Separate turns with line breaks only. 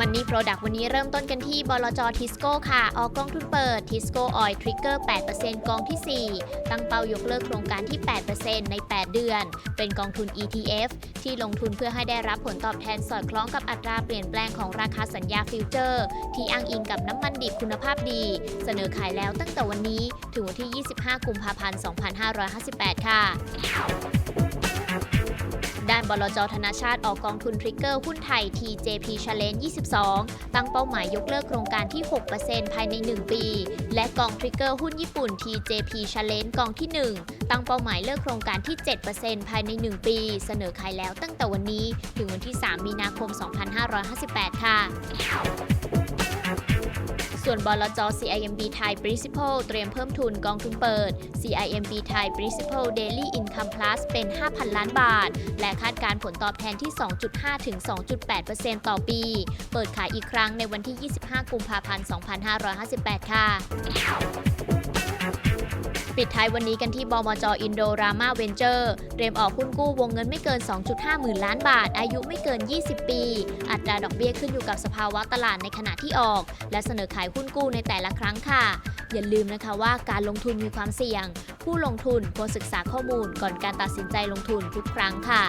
Product วันนี้เริ่มต้นกันที่บลจทิสโก้ค่ะ ออกกองทุนเปิดทิสโก้ออยทริกเกอร์ 8%กองทีสี่ 4 ตั้งเป้ายกเลิกโครงการที่ 8%ใน 8 เดือน เป็นกองทุน ETF ที่ลงทุนเพื่อให้ได้รับผลตอบแทนสอดคล้องกับอัตราเปลี่ยนแปลงของราคาสัญญาฟิวเจอร์ ที่อ้างอิงกับน้ำมันดิบคุณภาพดี เสนอขายแล้วตั้งแต่วันนี้ถึงวันที่ 25 กุมภาพันธ์ 2558 ค่ะ ด้านบลจธนาชาติออกกองทุนทริกเกอร์หุ้นไทย TJP Challenge 22 ตั้งเป้าหมายยกเลิกโครงการที่ 6%ภายใน 1 ปี และกองทริกเกอร์หุ้นญี่ปุ่น TJP Challenge กองที่ 1 ตั้งเป้าหมายเลิกโครงการที่ 7%ภายใน 1 ปี เสนอขายแล้วตั้งแต่วันนี้ ถึงวันที่ 3 มีนาคม 2558 ค่ะ ส่วนบลจ CIMB Thai Principal เตรียมเพิ่มทุนกองทุนเปิด CIMB Thai Principal Daily Income Plus เป็น 5,000 ล้านบาท และคาดการผลตอบแทนที่ 2.5 ถึง 2.8%ต่อปี เปิดขายอีกครั้งในวันที่ 25 กุมภาพันธ์ 2558 ค่ะ ปิดท้ายวันนี้กันที่บมจอินโดรามาเวนเจอร์เตรียมออกหุ้นกู้วงเงินไม่เกิน 2.5 หมื่นล้านบาท อายุไม่เกิน 20 ปี อัตราดอกเบี้ยขึ้นอยู่กับสภาวะตลาดในขณะที่ออก และเสนอขายหุ้นกู้ในแต่ละครั้งค่ะ อย่าลืมนะคะว่าการลงทุนมีความเสี่ยง ผู้ลงทุนควรศึกษาข้อมูลก่อนการตัดสินใจลงทุนทุกครั้งค่ะ